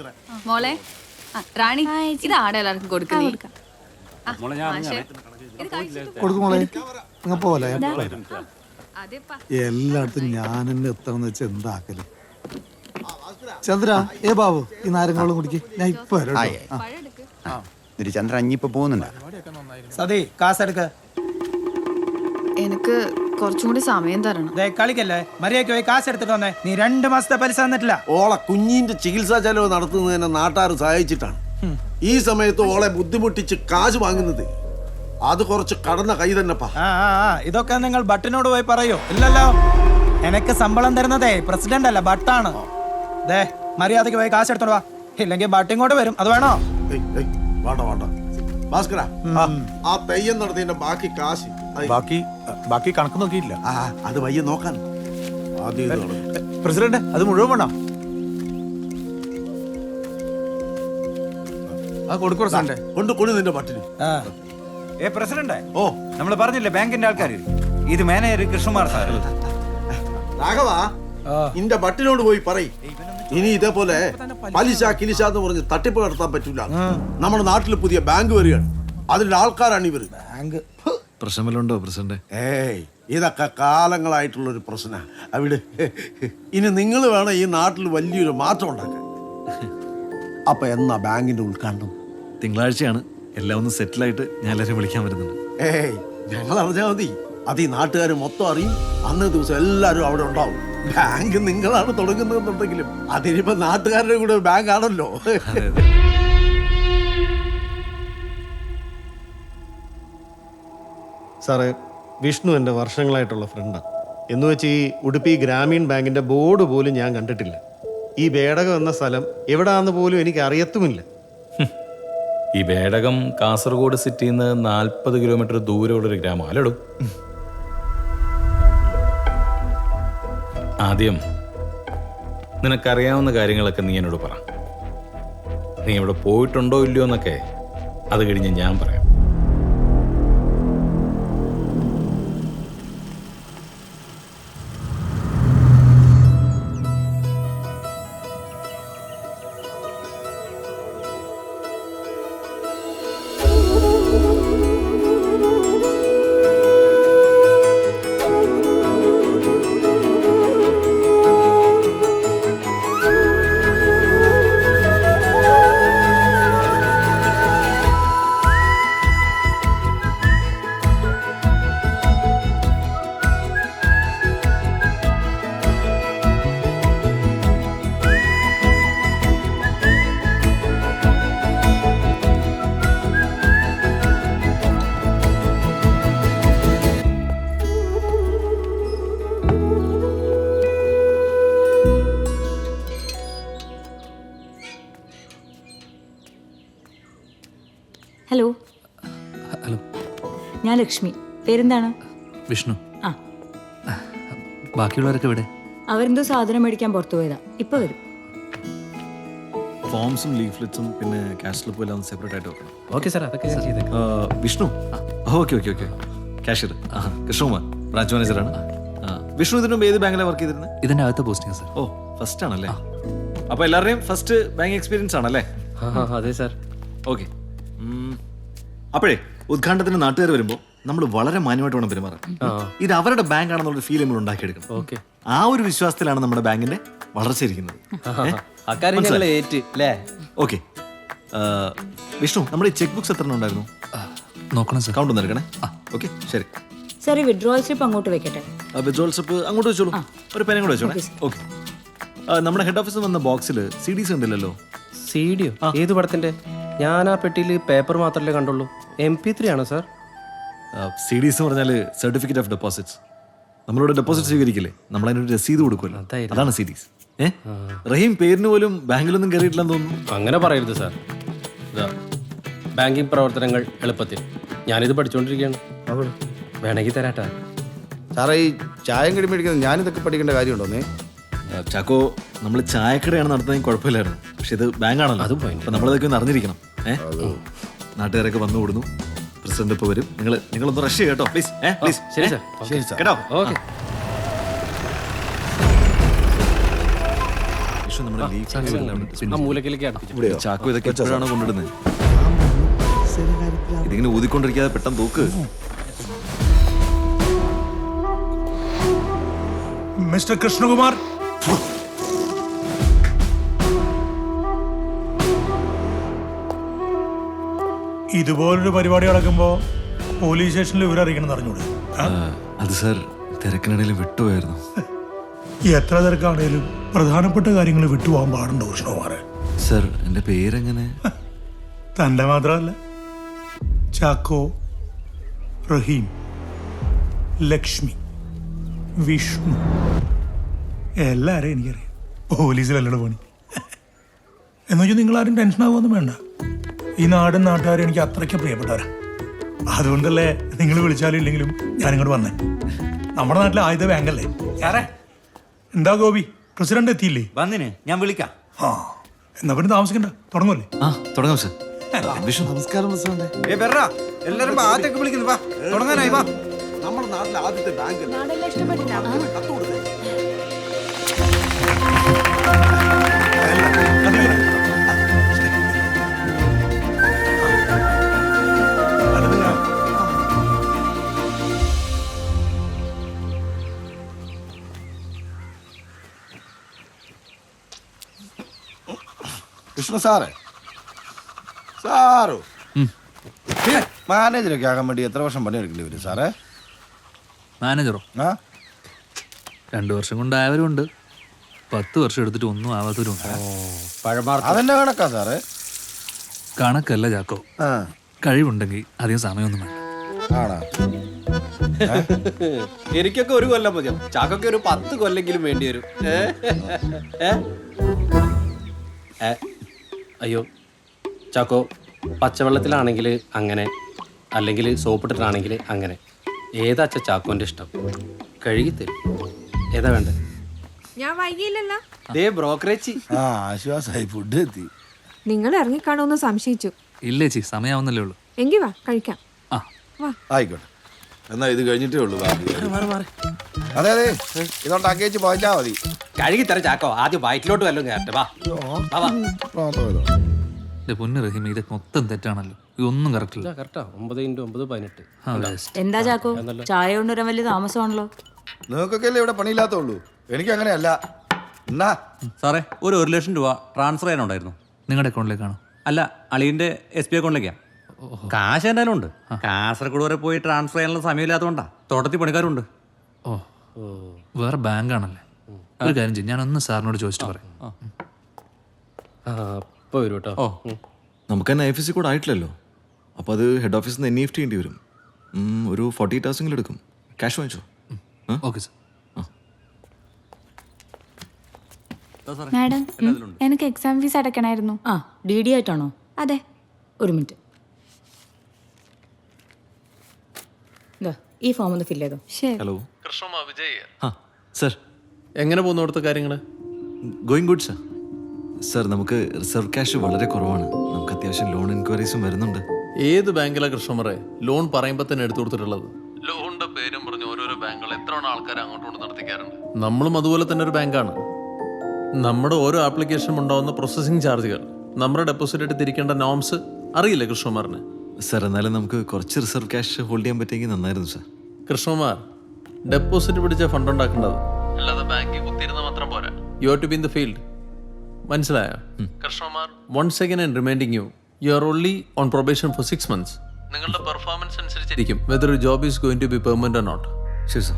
ടീച്ചറെ. മോളെ ആ, റാണി ഇത് ആടെ എല്ലാവർക്കും കൊടുക്കുന്നേ മോളെ ഞാൻ അറിഞ്ഞാണേ കൊടുക്കും മോളെ. അങ്ങ് പോലെ ഞാൻ വരാം. അതെപ്പാ. എല്ലായിടത്തും ഞാൻ എന്നെ എത്തണം വെച്ച് എന്താക്കൽ ചന്ദ്ര ഏ ബാബു ഈ നാരങ്ങളും കുടിക്ക്. ഞാൻ ഇപ്പൊ വരാം കേട്ടോ. ആ. ചന്ദ്ര അഞ്ഞിപ്പോ പോകുന്നുണ്ടോ? സതി കാശെടുക്ക എനിക്ക് കുറച്ചും കൂടി സമയം തരണം. ദേ കളിക്കല്ലേ? മര്യാദയ്ക്ക് പോയി കാശ് എടുത്തിട്ട് വന്നേ. നീ രണ്ട് മാസത്തെ പലിശ തന്നിട്ടില്ല. ഓളെ കുഞ്ഞിന്റെ ചികിത്സാ ചെലവ് നടത്തുന്നതിനെ നാട്ടാർ സഹായിച്ചിട്ടാണ്. ഈ സമയത്ത് ഓളെ ബുദ്ധിമുട്ടിച്ച് കാശ് വാങ്ങുന്നത്. അത് കുറച്ച് കടന്ന കൈ തന്നെപ്പാ. ആ ആ ആ. ഇതൊക്കെ നിങ്ങൾ ബട്ടിനോട് പോയി പറയൂ. ഇല്ലല്ലോ. എനക്ക് ശമ്പളം തരുന്നതേ പ്രസിഡന്റ് അല്ല ബട്ടാണ് ദേ മര്യാദയ്ക്ക് പോയി കാശ് എടുത്തോണ്ട് വാ. ഇല്ലെങ്കിൽ ബട്ട് ഇങ്ങോട്ട് വരും. അത് വേണോ? ഏയ്, ഏയ്, വേണ്ട വേണ്ട. ഭാസ്കര ആ തെയ്യം നടത്തിയതിന്റെ ബാക്കി കാശ് ബാക്കി ബാക്കി കണക്ക് നോക്കിയില്ല ആ അത് വയ്യ നോക്കാൻ ആദ്യം ഇത്. പ്രസിഡന്റ് അത് മുഴുവൻ വേണം ആ കൊടുക്കൂ പ്രസിഡന്റ് കൊണ്ട് കൊടു നിന്റെ പട്ടിന് ഏ പ്രസിഡന്റ് ഓ നമ്മൾ പറഞ്ഞില്ലേ ബാങ്കിന്റെ ആൾക്കാർ ഇത് മാനേജർ കൃഷ്ണകുമാർ സാർ രാഘവ. നിന്റെ ബട്ടിനോട് പോയി പറ ഇനി ഇതേപോലെ പലിശ കിലിശ എന്ന് പറഞ്ഞ് തട്ടിപ്പ് നടത്താൻ പറ്റൂല നമ്മുടെ നാട്ടിൽ പുതിയ ബാങ്ക് വരികയാണ് അതിന്റെ ആൾക്കാരാണ് ഇവർ ബാങ്ക് പ്രശ്നമല്ലുണ്ടോ പ്രസിഡന്റ്? ഏയ് ഇതൊക്കെ കാലങ്ങളായിട്ടുള്ള ഒരു പ്രശ്ന അവിടെ ഇനി നിങ്ങൾ വേണം ഈ നാട്ടിൽ വലിയൊരു മാറ്റം ഉണ്ടാക്കാൻ. അപ്പൊ എന്നാ ബാങ്കിന്റെ ഉദ്ഘാടനം? തിങ്കളാഴ്ചയാണ്. എല്ലാം ഒന്ന് സെറ്റിലായിട്ട് ഞാൻ എല്ലാവരും വിളിക്കാൻ വരുന്നുണ്ട്. ഏയ് ഞങ്ങൾ അറിഞ്ഞാൽ മതി. അത് ഈ നാട്ടുകാർ മൊത്തം അറിയും. അന്നേ ദിവസം എല്ലാവരും അവിടെ ഉണ്ടാവും. ബാങ്ക് നിങ്ങളാണ് തുടങ്ങുന്നതെന്നുണ്ടെങ്കിലും അതിനിപ്പോ നാട്ടുകാരുടെ കൂടെ ബാങ്ക് ആണല്ലോ അതെ അതെ. സാറേ വിഷ്ണു എന്റെ വർഷങ്ങളായിട്ടുള്ള ഫ്രണ്ടാണ് എന്ന് വെച്ച് ഈ ഉടുപ്പി ഗ്രാമീൺ ബാങ്കിന്റെ ബോർഡ് പോലും ഞാൻ കണ്ടിട്ടില്ല. ഈ ബേടകം എന്ന സ്ഥലം എവിടാന്ന് പോലും എനിക്ക് അറിയത്തുമില്ല. ഈ ബേടകം കാസർഗോഡ് സിറ്റിയിൽ നിന്ന് നാൽപ്പത് കിലോമീറ്റർ ദൂരമുള്ളൊരു ഗ്രാമം. അല്ലടും. ആദ്യം നിനക്കറിയാവുന്ന കാര്യങ്ങളൊക്കെ നീ എന്നോട് പറ. നീ ഇവിടെ പോയിട്ടുണ്ടോ ഇല്ലയോ എന്നൊക്കെ അത് കഴിഞ്ഞ് ഞാൻ പറയാം. ഹലോ ഹലോ ഞാൻ ലക്ഷ്മി. പേരെന്താണ്? വിഷ്ണു. ആ. ബാക്കിയുള്ളവരൊക്കെ ഇവിടെ അവരെന്തോ സാധനം മേടിക്കാൻ പുറത്തു പോയതാ. ഇപ്പൊ വരും. ഫോംസും ലീഫ്ലെറ്റ്സും പിന്നെ ക്യാഷ് പോലെ എല്ലാം സെപ്പറേറ്റ് ആയിട്ട് വെക്കണം. ഓക്കെ സാർ അതൊക്കെ ഞാൻ ചെയ്തേക്കാം. ആ, Vishnu? Okay okay okay cashier ആ കൃഷ്ണകുമാർ. ബ്രാഞ്ച് മാനേജറാണ് ആ, വിഷ്ണു ഇതിനും മുമ്പ് ഏത് ബാങ്കിലാണ് വർക്ക് ചെയ്തിരുന്നത് ഇതിന്റെ അകത്ത് പോസ്റ്റിംഗ് സാർ ഓ ഫസ്റ്റ് ആണല്ലേ? അപ്പോൾ എല്ലാവരുടെയും ഫസ്റ്റ് ബാങ്ക് എക്സ്പീരിയൻസ് ആണല്ലേ? അതെ സാർ ഓക്കെ അപ്പോഴേ ഉദ്ഘാടനത്തിന് നാട്ടുകാർ വരുമ്പോൾ നമ്മൾ വളരെ മാന്യമായിട്ട് വേണം പെരുമാറാൻ. ഇത് അവരുടെ ബാങ്ക് ആണെന്നുള്ള ഫീൽ നമ്മൾ ഉണ്ടാക്കിയെടുക്കണം. ഓക്കെ. ആ ഒരു വിശ്വാസത്തിലാണ് നമ്മുടെ ബാങ്കിന്റെ വളർച്ച ഇരിക്കുന്നത്. ഓക്കെ. വിഷ്ണു നമ്മുടെ ഈ ചെക്ക് ബുക്സ് എത്ര ഉണ്ടായിരുന്നു? നോക്കണം സാർ. കൗണ്ട് ഒന്ന് എടുക്കണേ ഓക്കെ ശരി. സാർ വിഡ്രോൾ സ്ലിപ്പ് അങ്ങോട്ട് വെക്കട്ടെ? വിഡ്രോൾ സ്ലിപ്പ് അങ്ങോട്ട് വെച്ചോളൂ. ഒരു പേനും കൂടെ വെച്ചോളൂ. ഓക്കെ. നമ്മുടെ ഹെഡ് ഓഫീസിൽ വന്ന ബോക്സിൽ സി ഡീസ് ഉണ്ടല്ലോ സി ഡിയോ ഏത് പടത്തിന്റെ? ഞാൻ ആ പെട്ടിയിൽ പേപ്പർ മാത്രമല്ലേ കണ്ടുള്ളൂ. എം പി ത്രീ ആണോ സാർ സി ഡി എസ് പറഞ്ഞാൽ സർട്ടിഫിക്കറ്റ് ഓഫ് ഡെപ്പോസിറ്റ്സ് നമ്മളോട് ഡെപ്പോസിറ്റ് സ്വീകരിക്കില്ലേ? നമ്മൾ അതിനൊരു രസീത് കൊടുക്കുമല്ലോ. അതായിരുന്നു. അതാണ് സി ഡി എസ് ഏഹ് റഹീം പേരിന് പോലും ബാങ്കിലൊന്നും കയറിയിട്ടില്ലെന്ന് തോന്നുന്നു. അങ്ങനെ പറയരുത് സാർ ഇതാ ബാങ്കിങ് പ്രവർത്തനങ്ങൾ എളുപ്പത്തിൽ. ഞാനിത് പഠിച്ചുകൊണ്ടിരിക്കുകയാണ് വേണമെങ്കിൽ തരാട്ടാ. സാറേ ഈ ചായം കടി മേടിക്കുന്നത് ഞാനിതൊക്കെ പഠിക്കേണ്ട കാര്യമുണ്ടോന്നേ ആ, ചാക്കോ നമ്മൾ ചായക്കടയാണ് നടത്തുന്നതെങ്കിൽ കുഴപ്പമില്ലായിരുന്നു. പക്ഷെ ഇത് ബാങ്കാണല്ലോ. അത് point. അപ്പൊ നമ്മളതൊക്കെ ഒന്ന് അറിഞ്ഞിരിക്കണം. ഏഹ് നാട്ടുകാരൊക്കെ വന്നു കൂടുന്നു പ്രസിഡന്റ് ഇപ്പൊ വരും. നിങ്ങൾ നിങ്ങളൊന്ന് റഷ് കേട്ടോ പ്ലീസ് ഏ പ്ലീസ് ശരി സാർ. കേട്ടോ? ഓക്കെ. ലീഗ് ആ മൂലക്കിലേക്ക് അടുപ്പിച്ചു. ചാക്കു ഇതൊക്കെ എപ്പോഴാണ് കൊണ്ടിടുന്നത് ഇതിങ്ങനെ ഊതിക്കൊണ്ടിരിക്കാതെ പെട്ടെന്ന് തൂക്ക്. മിസ്റ്റർ കൃഷ്ണകുമാർ ഇതുപോലൊരു പരിപാടി നടക്കുമ്പോ പോലീസ് സ്റ്റേഷനിൽ വിവരം അറിയിക്കണം അറിഞ്ഞൂടെ? അത് സർ തിരക്കിനിടയിൽ വിട്ടുപോയായിരുന്നു. എത്ര തിരക്കാണേലും പ്രധാനപ്പെട്ട കാര്യങ്ങൾ വിട്ടുപോകാൻ പാടുണ്ടോ കൃഷ്ണകുമാറെ? സർ എന്റെ പേരെങ്ങനെ? തന്റെ മാത്രമല്ല. ചാക്കോ റഹീം ലക്ഷ്മി വിഷ്ണു എല്ലാരെയും എനിക്കറിയാം. പോലീസിലല്ലട പണി. എന്നുവെച്ചാൽ നിങ്ങൾ ആരും ടെൻഷൻ ആവുമൊന്നും വേണ്ട. ഈ നാടും നാട്ടുകാരും എനിക്ക് അത്രയ്ക്ക് പ്രിയപ്പെട്ടവരാ. അതുകൊണ്ടല്ലേ നിങ്ങൾ വിളിച്ചാലും ഇല്ലെങ്കിലും ഞാൻ ഇങ്ങോട്ട് വന്നേ. നമ്മുടെ നാട്ടിലെ ആയുധ ബാങ്കല്ലേ? സാറേ. എന്താ ഗോപി? പ്രസിഡന്റ് എത്തിയില്ലേ? വന്നിന്. ഞാൻ വിളിക്കാം. ആ എന്നാ പിന്നെ താമസിക്കണ്ട. തുടങ്ങുമല്ലേ? ആ തുടങ്ങാം സാർ. നമസ്കാരം പ്രസിഡന്റ്. ഏ ബെറ. എല്ലാരും ആദ്യമൊക്കെ വിളിക്കുന്നു. വാ. തുടങ്ങാനായി വാ. നമ്മുടെ നാട്ടിലെ ആദ്യത്തെ ബാങ്ക് കത്ത് കൊടുത്തേ. വിഷ്ണു സാറേ. സാറോ. മാനേജറൊക്കെ ആകാൻ വേണ്ടി എത്ര വർഷം പണിയെടുക്കേണ്ടി വരും സാറേ? മാനേജറോ? ആ. രണ്ടു വർഷം കൊണ്ടായവരുണ്ട്. പത്ത് വർഷം എടുത്തിട്ട് ഒന്നും ആവാത്തവരും ഉണ്ട് അതെന്നെ കണക്കാ സാറേ? കണക്കല്ല ചാക്കോ. ആ. കഴിവുണ്ടെങ്കിൽ അധികം സമയമൊന്നും വേണ്ട. ആണോ? എനിക്കൊക്കെ ഒരു കൊല്ലം മതി. ചാക്കൊക്കെ ഒരു പത്ത് കൊല്ലെങ്കിലും വേണ്ടി വരും. ഏ? ഏ? അയ്യോ ചാക്കോ പച്ചവെള്ളത്തിലാണെങ്കിൽ അങ്ങനെ അല്ലെങ്കിൽ സോപ്പിട്ടിട്ടാണെങ്കിൽ അങ്ങനെ. ഏതാ അച്ഛ ചാക്കോന്റെ ഇഷ്ടം? കഴുകി തരും ഏതാ വേണ്ടത് ഞാൻ വൈകിയില്ലല്ലോ. ദേ ബ്രോക്കറേജ്. ആ ആശ്വാസമായി ഫുഡ് എത്തി. നിങ്ങൾ ഇറങ്ങിക്കാണോന്ന് സംശയിച്ചു. ഇല്ലേ ചി സമയാവുന്നല്ലേ ഉള്ളൂ. എങ്കി വാ കഴിക്കാം. ആ. ആയിക്കോട്ടെ. എന്നാ ഇത് കഴിഞ്ഞിട്ടേ ഉള്ളൂ ബാക്കി. അതെ അതെ. ഇതുകൊണ്ട് അങ്ങേച്ച് പോയിച്ചാ മതി. കഴുകി തരാം ചാക്കോ ആദ്യം വയറ്റിലോട്ട് വല്ലതും കയറട്ടെ. വാ. വാ, വാ. ദേ പൊന്നു റഹീം ഇത് മൊത്തം തെറ്റാണല്ലോ. ഇതൊന്നും കറക്റ്റ് ഇല്ല കറക്റ്റാ ഒമ്പത് ഇന്റു ഒമ്പത് പതിനെട്ട്. എന്താ ചാക്കോ? ചായ കൊണ്ടുവരാൻ വലിയ താമസമാണല്ലോ. നിങ്ങൾക്കൊക്കെ ഇവിടെ പണിയില്ലാത്തുള്ളൂ? എനിക്ക് അങ്ങനെയല്ല. എന്നാ. സാറേ ഒരു ഒരു ലക്ഷം രൂപ ട്രാൻസ്ഫർ ചെയ്യാനുണ്ടായിരുന്നു നിങ്ങളുടെ അക്കൗണ്ടിലേക്കാണോ അല്ല അളിയന്റെ എസ് ബി അക്കൗണ്ടിലേക്കാണ് കാശ് എന്തായാലും ഉണ്ട്. കാസർഗോഡ് വരെ പോയി ട്രാൻസ്ഫർ ചെയ്യാനുള്ള സമയമില്ലാത്തതുകൊണ്ടാ തോട്ടത്തിൽ പണിക്കാരുണ്ട്. ഓ. വേറെ ബാങ്കാണല്ലേ. ഒരു കാര്യം ചെയ്യും. ഞാനൊന്ന് സാറിനോട് ചോദിച്ചിട്ട് പറയാം. ആ. ഇപ്പോൾ വരും കേട്ടോ. ഓ. നമുക്ക് തന്നെ ഐ എഫ് എസ് സി ആയിട്ടില്ലല്ലോ. അപ്പോൾ അത് ഹെഡ് ഓഫീസിൽ നിന്ന് എൻ ഇ എഫ് ടി ചെയ്യേണ്ടി വരും. ഉം, ഒരു ഫോർട്ടി എയ്റ്റ് ഹവേഴ്സെങ്കിലും എടുക്കും. ക്യാഷ് വാങ്ങിച്ചോ? Okay sir. മാഡം എനിക്ക് എക്സാം ഫീസ് അടയ്ക്കണമായിരുന്നു ആ ഡി ഡി ആയിട്ടാണോ? അതെ. ഒരു മിനിറ്റ്. ദാ, ഈ ഫോം ഒന്ന് ഫില്ല് ചെയ്തോ. ശരി. ഹലോ ആ സർ. എങ്ങനെ പോകുന്നു അവിടുത്തെ കാര്യങ്ങൾ ഗോയിങ് ഗുഡ് സർ സർ നമുക്ക് റിസർവ് ക്യാഷ് വളരെ കുറവാണ്. നമുക്ക് അത്യാവശ്യം ലോൺ എൻക്വയറീസും വരുന്നുണ്ട്. ഏത് ബാങ്കിലാണ് കൃഷ്ണമറെ? ലോൺ പറയുമ്പോൾ തന്നെ എടുത്തു കൊടുത്തിട്ടുള്ളത്. ലോണിന്റെ പേരും പറഞ്ഞ് ഓരോരോ ബാങ്കുകൾ എത്ര ആൾക്കാർ അങ്ങോട്ടും നടത്തിക്കാറുണ്ട്? നമ്മളും അതുപോലെ തന്നെ ഒരു ബാങ്കാണ്. നമ്മുടെ ഓരോ ആപ്ലിക്കേഷനും ഉണ്ടാവുന്ന പ്രോസസ്സിംഗ് ചാർജുകൾ നമ്മുടെ ഡെപ്പോസിറ്റ് ആയിട്ട് തിരിക്കേണ്ട നോംസ് അറിയില്ല കൃഷ്ണകുമാറിന് സർ എന്നാലും നമുക്ക് കുറച്ച് റിസർവ് ക്യാഷ് ഹോൾഡ് ചെയ്യാൻ പറ്റിയെങ്കിൽ നന്നായിരുന്നു സർ കൃഷ്ണകുമാർ ഡെപ്പോസിറ്റ് പിടിച്ച ഫണ്ട് ഉണ്ടാക്കേണ്ടത്. അല്ലാതെ ബാങ്കിൽ കുത്തിയിരുന്ന മാത്രം പോരാ. You to be in the field മനസ്സിലായോ? Krishnakumar one second and reminding you you are only on probation for six months നിങ്ങളുടെ പെർഫോമൻസ് അനുസരിച്ചിരിക്കും whether job is going to be permanent not ശരി സർ